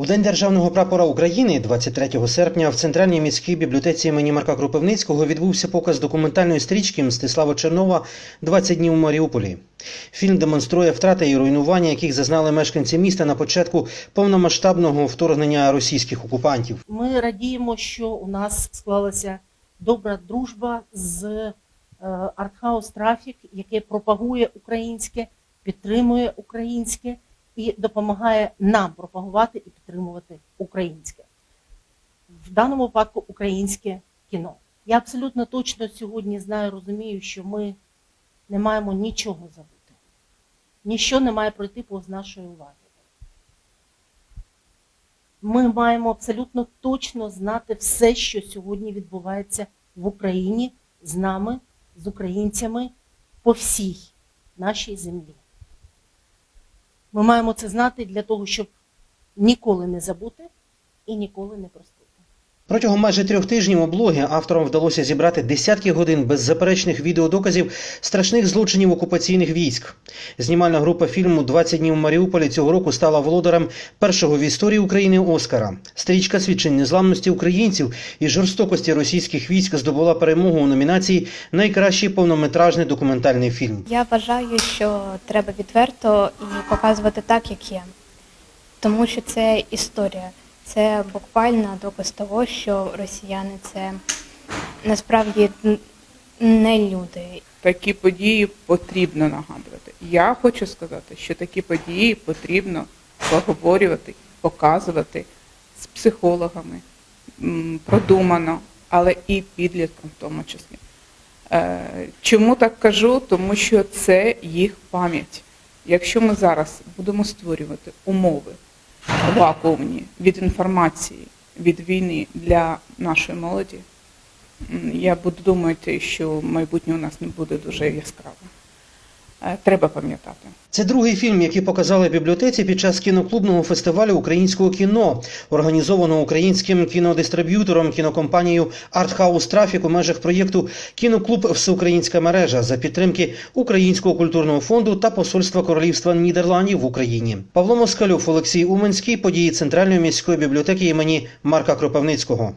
У День державного прапора України, 23 серпня, в центральній міській бібліотеці імені Марка Кропивницького відбувся показ документальної стрічки Мстислава Чернова «20 днів у Маріуполі. Фільм демонструє втрати і руйнування, яких зазнали мешканці міста на початку повномасштабного вторгнення російських окупантів. Ми радіємо, що у нас склалася добра дружба з е, Артхаус Трафік, яке пропагує українське, підтримує українське і допомагає нам пропагувати і підтримувати українське. В даному випадку українське кіно. Я абсолютно точно сьогодні знаю, розумію, що ми не маємо нічого забути. Ніщо не має пройти повз нашої уваги ми маємо абсолютно точно знати все, що сьогодні відбувається в Україні з нами, з українцями по всій нашій землі. Ми маємо це знати для того, щоб ніколи не забути і ніколи не простити. Протягом майже трьох тижнів у блогі авторам вдалося зібрати десятки годин беззаперечних відеодоказів страшних злочинів окупаційних військ. Знімальна група фільму «20 днів у Маріуполі цього року стала володарем першого в історії України Оскара. Стрічка свідчень незламності українців і жорстокості російських військ здобула перемогу у номінації Найкращий повнометражний документальний фільм. Я вважаю, що треба відверто і показувати так, як є. Тому що це історія. Це буквально доказ того, що росіяни це насправді не люди. такі події потрібно нагадувати. Я хочу сказати, що такі події потрібно проговорювати, показувати з психологами, продумано, але і підліткам в тому числі. Е, Чому так кажу? Тому що це їх пам'ять. Якщо ми зараз будемо створювати умови вакуумні від інформації, від війни для нашої молоді, Я буду думати, що майбутнє у нас не буде дуже яскраве. Е, Треба пам'ятати. Це другий фільм, який показали в бібліотеці під час кіноклубного фестивалю українського кіно, організованого українським кінодистриб'ютором кінокомпанією Артхаус Трафік у межах проєкту Кіноклуб Всеукраїнська мережа за підтримки Українського культурного фонду та Посольства Королівства Нідерландів в Україні. Павло Москалюк, Олексій Уменський, події Центральної міської бібліотеки імені Марка Кропивницького.